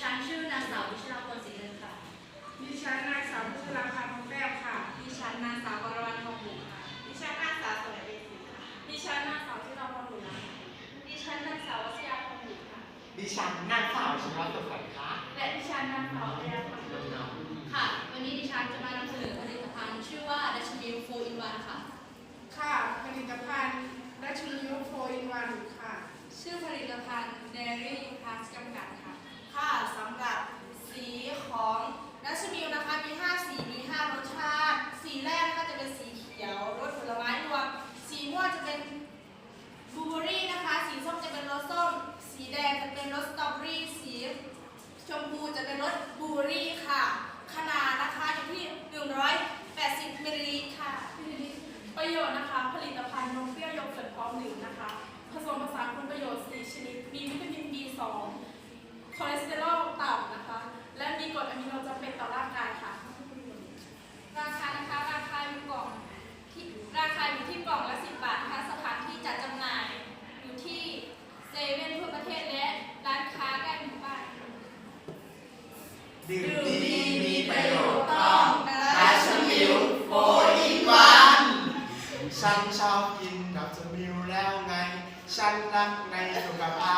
ฉันชื่อนางสาววิชราพรศรีเงินค่ะ ดิฉันนางสาวพัชราภาทองแก้วค่ะ ดิฉันนางสาววรวรรณทองบุกค่ะ ดิฉันนางสาวสวยเบสีค่ะ ดิฉันนางสาวชิราพรหนูนะดิฉันนางสาววัชยาพรบุกค่ะ ดิฉันนางสาวชิวาสุขสันต์ค่ะและดิฉันนางสาวเรียพรบุกค่ะ วันนี้ดิฉันจะมานำเสนอผลิตภัณฑ์ชื่อว่าดัชมิลโฟอินวันค่ะ ค่ะ ผลิตภัณฑ์รัชมิวโฟอินวันค่ะ ชื่อผลิตภัณฑ์ Dairy Plus จำกัดค่ะ ค่ะสำหรับสีของดัชมิลนะคะมี 5 สีมี 5 รสชาติ สีแรกนะคะจะเป็นสีเขียวรสผลไม้รวม สีม่วงจะเป็นบลูเบอรี่นะคะ สีส้มจะเป็นรสส้ม สีแดงจะเป็นรสสตรอเบอรี่ สีชมพูจะเป็นรสบลูเบอรี่ค่ะ ขนาดนะคะอยู่ที่ 180มิลลิลิตรค่ะ ประโยชน์นะคะ กล่องละ 10 บาทนะคะสถานที่จัดจำหน่ายอยู่ที่เซเว่นทั่วประเทศและร้านค้าใกล้หมู่บ้านดื่มดีมีประโยชน์ต้องดัชมิลโฟอีกวันฉันชอบกินดัชมิลแล้วไง ฉันรักในสุขภาพ